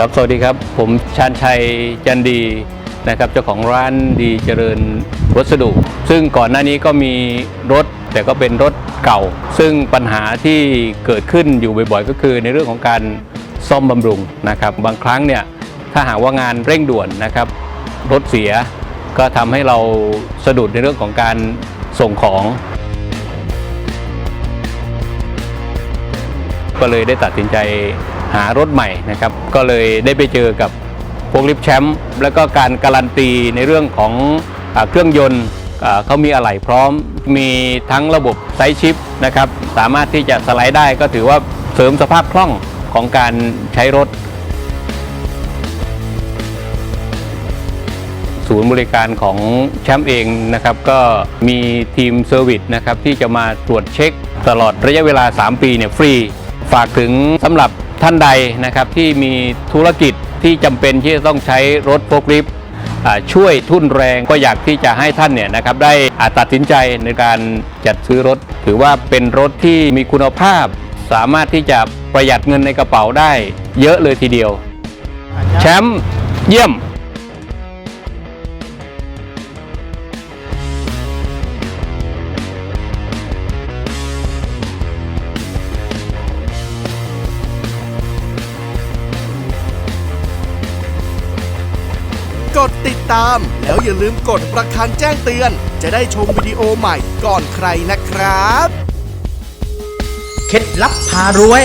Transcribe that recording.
ครับสวัสดีครับ ผมชาญชัยจันดีนะครับเจ้าของร้านดีเจริญวัสดุ ซึ่งก่อนหน้านี้ก็มีรถแต่ก็เป็นรถเก่า ซึ่งปัญหาที่เกิดขึ้นอยู่บ่อยๆ ก็คือในเรื่องของการซ่อมบำรุงนะครับ บางครั้งเนี่ยถ้าหากว่างานเร่งด่วนนะครับรถเสียก็ทำให้เราสะดุดในเรื่องของการส่งของ ก็เลยได้ตัดสินใจหารถใหม่นะครับ ก็เลยได้ไปเจอกับพวกลิฟแชมป์แล้วก็การการันตีในเรื่องของอเครื่องยนต์เขามีอะไหล่พร้อม มีทั้งระบบไซส์ชิปนะครับ สามารถที่จะสไลด์ได้ก็ถือว่าเสริมสภาพคล่องของการใช้รถ ศูนย์บริการของแชมป์เองนะครับ ก็มีทีมเซอร์วิสนะครับที่จะมาตรวจเช็คตลอดระยะเวลา 3 ปีเนี่ยฟรี ฝากถึงสำหรับท่านใดนะครับที่มีธุรกิจที่จำเป็นที่จะต้องใช้รถโฟล์คลิฟต์ช่วยทุ่นแรงก็อยากที่จะให้ท่านเนี่ยนะครับได้อ่าตัดสินใจในการจัดซื้อรถ ถือว่าเป็นรถที่มีคุณภาพ สามารถที่จะประหยัดเงินในกระเป๋าได้เยอะเลยทีเดียว แชมป์เยี่ยม กดติดตาม แล้วอย่าลืมกดประคันแจ้งเตือน จะได้ชมวิดีโอใหม่ก่อนใครนะครับ เคล็ดลับพารวย